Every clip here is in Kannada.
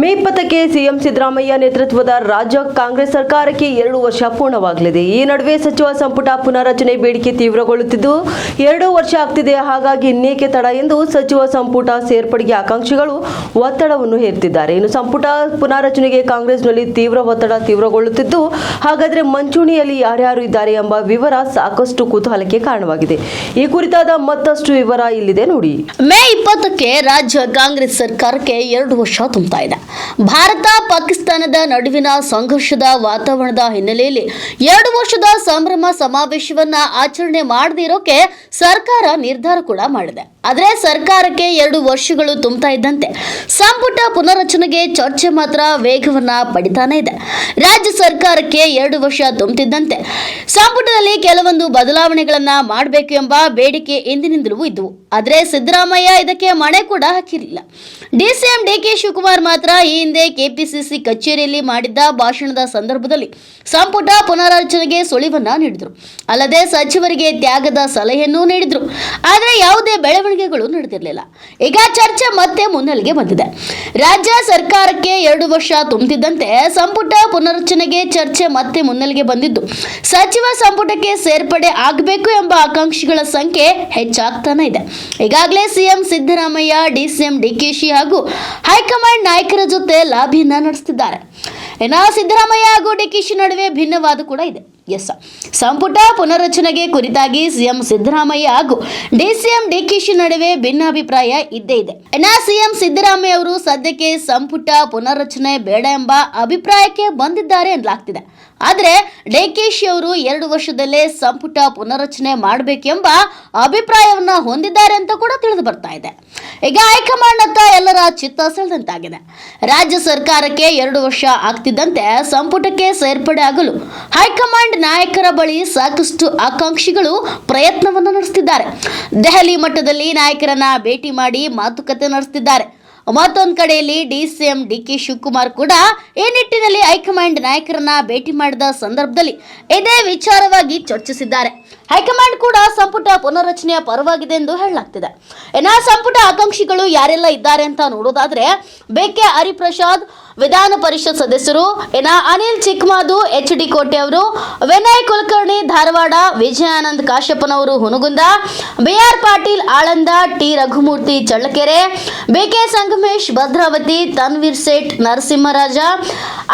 ಮೇ ಇಪ್ಪತ್ತಕ್ಕೆ ಸಿಎಂ ಸಿದ್ದರಾಮಯ್ಯ ನೇತೃತ್ವದ ರಾಜ್ಯ ಕಾಂಗ್ರೆಸ್ ಸರ್ಕಾರಕ್ಕೆ ಎರಡು ವರ್ಷ ಪೂರ್ಣವಾಗಲಿದೆ. ಈ ನಡುವೆ ಸಚಿವ ಸಂಪುಟ ಪುನರಚನೆ ಬೇಡಿಕೆ ತೀವ್ರಗೊಳ್ಳುತ್ತಿದ್ದು, ಎರಡು ವರ್ಷ ಆಗ್ತಿದೆ. ಹಾಗಾಗಿ ಇನ್ನೇಕೆ ತಡ ಎಂದು ಸಚಿವ ಸಂಪುಟ ಸೇರ್ಪಡೆಗೆ ಆಕಾಂಕ್ಷಿಗಳು ಒತ್ತಡವನ್ನು ಹೇರ್ತಿದ್ದಾರೆ. ಇನ್ನು ಸಂಪುಟ ಪುನಾರಚನೆಗೆ ಕಾಂಗ್ರೆಸ್ನಲ್ಲಿ ತೀವ್ರ ಒತ್ತಡ ತೀವ್ರಗೊಳ್ಳುತ್ತಿದ್ದು, ಹಾಗಾದರೆ ಮಂಚೂಣಿಯಲ್ಲಿ ಯಾರ್ಯಾರು ಇದ್ದಾರೆ ಎಂಬ ವಿವರ ಸಾಕಷ್ಟು ಕುತೂಹಲಕ್ಕೆ ಕಾರಣವಾಗಿದೆ. ಈ ಕುರಿತಾದ ಮತ್ತಷ್ಟು ವಿವರ ಇಲ್ಲಿದೆ ನೋಡಿ. ಮೇ ಇಪ್ಪತ್ತಕ್ಕೆ ರಾಜ್ಯ ಕಾಂಗ್ರೆಸ್ ಸರ್ಕಾರಕ್ಕೆ ಎರಡು ವರ್ಷ ತುಂಬುತ್ತಾ ಭಾರತ ಪಾಕಿಸ್ತಾನದ ನಡುವಿನ ಸಂಘರ್ಷದ ವಾತಾವರಣದ ಹಿನ್ನೆಲೆಯಲ್ಲಿ ಎರಡು ವರ್ಷದ ಸಂಭ್ರಮ ಸಮಾವೇಶವನ್ನ ಆಚರಣೆ ಮಾಡದೇ ಇರೋಕೆ ಸರ್ಕಾರ ನಿರ್ಧಾರ ಕೂಡ ಮಾಡಿದೆ. ಆದರೆ ಸರ್ಕಾರಕ್ಕೆ ಎರಡು ವರ್ಷಗಳು ತುಂಬುತ್ತಾ ಇದ್ದಂತೆ ಸಂಪುಟ ಪುನರಚನೆಗೆ ಚರ್ಚೆ ಮಾತ್ರ ವೇಗವನ್ನ ಪಡಿತಾನೆ ಇದೆ. ರಾಜ್ಯ ಸರ್ಕಾರಕ್ಕೆ ಎರಡು ವರ್ಷ ತುಂಬುತ್ತಿದ್ದಂತೆ ಸಂಪುಟದಲ್ಲಿ ಕೆಲವೊಂದು ಬದಲಾವಣೆಗಳನ್ನ ಮಾಡಬೇಕು ಎಂಬ ಬೇಡಿಕೆ ಎಂದಿನಿಂದಲೂ ಇದ್ದವು ಆದರೆ ಸಿದ್ದರಾಮಯ್ಯ ಇದಕ್ಕೆ ಮಣೆ ಕೂಡ ಹಾಕಿರಲಿಲ್ಲ. ಡಿಸಿಎಂ ಡಿಕೆ ಶಿವಕುಮಾರ್ ಮಾತ್ರ ಈ ಹಿಂದೆ ಕೆಪಿಸಿಸಿ ಕಚೇರಿಯಲ್ಲಿ ಮಾಡಿದ್ದ ಭಾಷಣದ ಸಂದರ್ಭದಲ್ಲಿ ಸಂಪುಟ ಪುನರಾರಚನೆಗೆ ಸುಳಿವನ್ನ ನೀಡಿದರು. ಅಲ್ಲದೆ ಸಚಿವರಿಗೆ ತ್ಯಾಗದ ಸಲಹೆಯನ್ನೂ ನೀಡಿದರು. ಆದರೆ ಯಾವುದೇ ಬೆಳವಣಿಗೆಗಳು ನಡೆದಿರಲಿಲ್ಲ. ಈಗ ಚರ್ಚೆ ಮತ್ತೆ ಮುನ್ನೆಲೆಗೆ ಬಂದಿದೆ. ರಾಜ್ಯ ಸರ್ಕಾರಕ್ಕೆ ಎರಡು ವರ್ಷ ತುಂಬುತ್ತಿದ್ದಂತೆ ಸಂಪುಟ ಪುನರಚನೆಗೆ ಚರ್ಚೆ ಮತ್ತೆ ಮುನ್ನೆಲೆಗೆ ಬಂದಿದ್ದು. ಸಚಿವ ಸಂಪುಟಕ್ಕೆ ಸೇರ್ಪಡೆ ಆಗಬೇಕು ಎಂಬ ಆಕಾಂಕ್ಷಿಗಳ ಸಂಖ್ಯೆ ಹೆಚ್ಚಾಗ್ತಾನೆ ಇದೆ. ಈಗಾಗಲೇ ಸಿಎಂ ಸಿದ್ದರಾಮಯ್ಯ ಡಿಸಿಎಂ ಡಿಕೆಶಿ ಹಾಗೂ ಹೈಕಮಾಂಡ್ ನಾಯಕರ ಜೊತೆ ಲಾಭಿಯನ್ನ ನಡೆಸುತ್ತಿದ್ದಾರೆ ಇನ್ನು ಸಿದ್ದರಾಮಯ್ಯ ಹಾಗೂ ಡಿಕೆಶಿ ನಡುವೆ ಭಿನ್ನವಾದ ಕೂಡ ಇದೆ. ಎಸ್. ಸಂಪುಟ ಪುನರ್ರಚನೆಗೆ ಕುರಿತಾಗಿ ಸಿಎಂ ಸಿದ್ದರಾಮಯ್ಯ ಹಾಗೂ ಡಿಸಿಎಂ ಡಿಕೆಶಿ ನಡುವೆ ಭಿನ್ನಾಭಿಪ್ರಾಯ ಇದ್ದೇ ಇದೆ. ಇನ್ನ ಸಿಎಂ ಸಿದ್ದರಾಮಯ್ಯ ಅವರು ಸದ್ಯಕ್ಕೆ ಸಂಪುಟ ಪುನರ್ರಚನೆ ಬೇಡ ಎಂಬ ಅಭಿಪ್ರಾಯಕ್ಕೆ ಬಂದಿದ್ದಾರೆ ಎನ್ನಲಾಗ್ತಿದೆ. ಆದರೆ ಡಿಕೆಶಿ ಅವರು ಎರಡು ವರ್ಷದಲ್ಲೇ ಸಂಪುಟ ಪುನರಚನೆ ಮಾಡಬೇಕೆಂಬ ಅಭಿಪ್ರಾಯವನ್ನು ಹೊಂದಿದ್ದಾರೆ ಅಂತ ಕೂಡ ತಿಳಿದು ಬರ್ತಾ ಇದೆ. ಈಗ ಹೈಕಮಾಂಡ್ ಅಂತ ಎಲ್ಲರ ಚಿತ್ತ ಸೆಳೆದಂತಾಗಿದೆ. ರಾಜ್ಯ ಸರ್ಕಾರಕ್ಕೆ ಎರಡು ವರ್ಷ ಆಗ್ತಿದ್ದಂತೆ ಸಂಪುಟಕ್ಕೆ ಸೇರ್ಪಡೆ ಆಗಲು ಹೈಕಮಾಂಡ್ ನಾಯಕರ ಬಳಿ ಸಾಕಷ್ಟು ಆಕಾಂಕ್ಷಿಗಳು ಪ್ರಯತ್ನವನ್ನು ನಡೆಸುತ್ತಿದ್ದಾರೆ. ದೆಹಲಿ ಮಟ್ಟದಲ್ಲಿ ನಾಯಕರನ್ನ ಭೇಟಿ ಮಾಡಿ ಮಾತುಕತೆ ನಡೆಸುತ್ತಿದ್ದಾರೆ. ಮತ್ತೊಂದು ಕಡೆಯಲ್ಲಿ D C M D K Shivakumar ಕೂಡ ಈ ನಿಟ್ಟಿನಲ್ಲಿ ಹೈಕಮಾಂಡ್ ನಾಯಕರನ್ನ ಭೇಟಿ ಮಾಡಿದ ಸಂದರ್ಭದಲ್ಲಿ ಇದೇ ವಿಚಾರವಾಗಿ ಚರ್ಚಿಸಿದ್ದಾರೆ. ಹೈಕಮಾಂಡ್ ಕೂಡ ಸಂಪುಟ ಪುನರ್ರಚನೆಯ ಪರವಾಗಿದೆ ಎಂದು ಹೇಳಲಾಗ್ತಿದೆ. ಇನ್ನ ಸಂಪುಟ ಆಕಾಂಕ್ಷಿಗಳು ಯಾರೆಲ್ಲ ಇದ್ದಾರೆ ಅಂತ ನೋಡೋದಾದ್ರೆ ಬೇಕೆ ಹರಿಪ್ರಸಾದ್ ವಿಧಾನ ಪರಿಷತ್ ಸದಸ್ಯರು, ಇನ್ನ ಅನಿಲ್ ಚಿಕ್ಮಾದು ಎಚ್ ಡಿ ಕೋಟೆ ಅವರು, Vinay Kulkarni, Dharwad, Vijayanand ಕಾಶ್ಯಪ್ಪನವರು Hungund BR Patil Aland, T Raghumurthy Challakere BK Sangamesh Bhadravati, Tanveer Sait Narasimharaja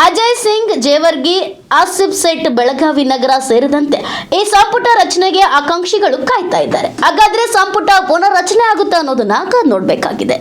Ajay Singh, Jevargi, Asif Sait Belagavi ನಗರ ಸೇರಿದಂತೆ ಈ ಸಂಪುಟ ರಚನೆಗೆ ಆಕಾಂಕ್ಷಿಗಳು ಕಾಯ್ತಾ ಇದ್ದಾರೆ. ಹಾಗಾದ್ರೆ ಸಂಪುಟ ಪುನರ್ರಚನೆ ಆಗುತ್ತಾ ಅನ್ನೋದನ್ನ ನೋಡ್ಬೇಕಾಗಿದೆ.